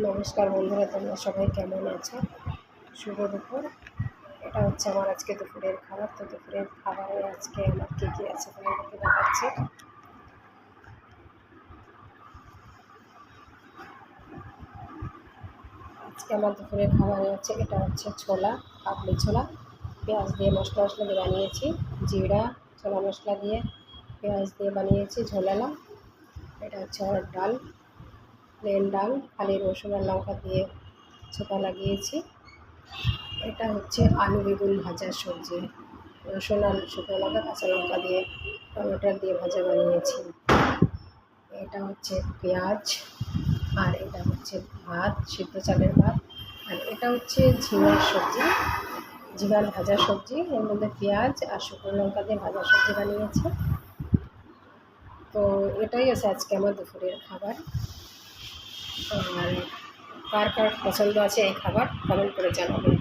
নমস্কার বন্ধুরা, তোমরা সবাই কেমন আছো? শুভ দুপুর। এটা হচ্ছে আমার আজকে দুপুরের খাবার। তো দুপুরের খাবারে আজকে আমার কী কী আছে তোমাদেরকে দেখাচ্ছি। আজকে আমার দুপুরের খাবারে হচ্ছে, এটা হচ্ছে ছোলা, কাবলি ছোলা। পেঁয়াজ দিয়ে মশলা মশলা দিয়ে বানিয়েছি। জিরা, ছোলা মশলা দিয়ে পেঁয়াজ দিয়ে বানিয়েছি ঝোলালা এটা হচ্ছে আমার ডাল। প্লেন ডাল, খালি রসুন আর লঙ্কা দিয়ে ছোপা লাগিয়েছি। এটা হচ্ছে আলু বেগুন ভাজার সবজি। রসুন আর শুকনো লঙ্কা, কাঁচা লঙ্কা দিয়ে, টমেটো দিয়ে ভাজা বানিয়েছি। এটা হচ্ছে পেঁয়াজ, আর এটা হচ্ছে ভাত, সিদ্ধ চালের ভাত। আর এটা হচ্ছে ঝিঙার সবজি, ঝিঙার ভাজা সবজি। এর মধ্যে পেঁয়াজ আর শুকনো লঙ্কা দিয়ে ভাজা সবজি বানিয়েছে। তো এটাই আছে আজকে আমার দুপুরের খাবার। আর কার কার পছন্দ আছে এই খাবার কমেন্ট করে জানাবেন।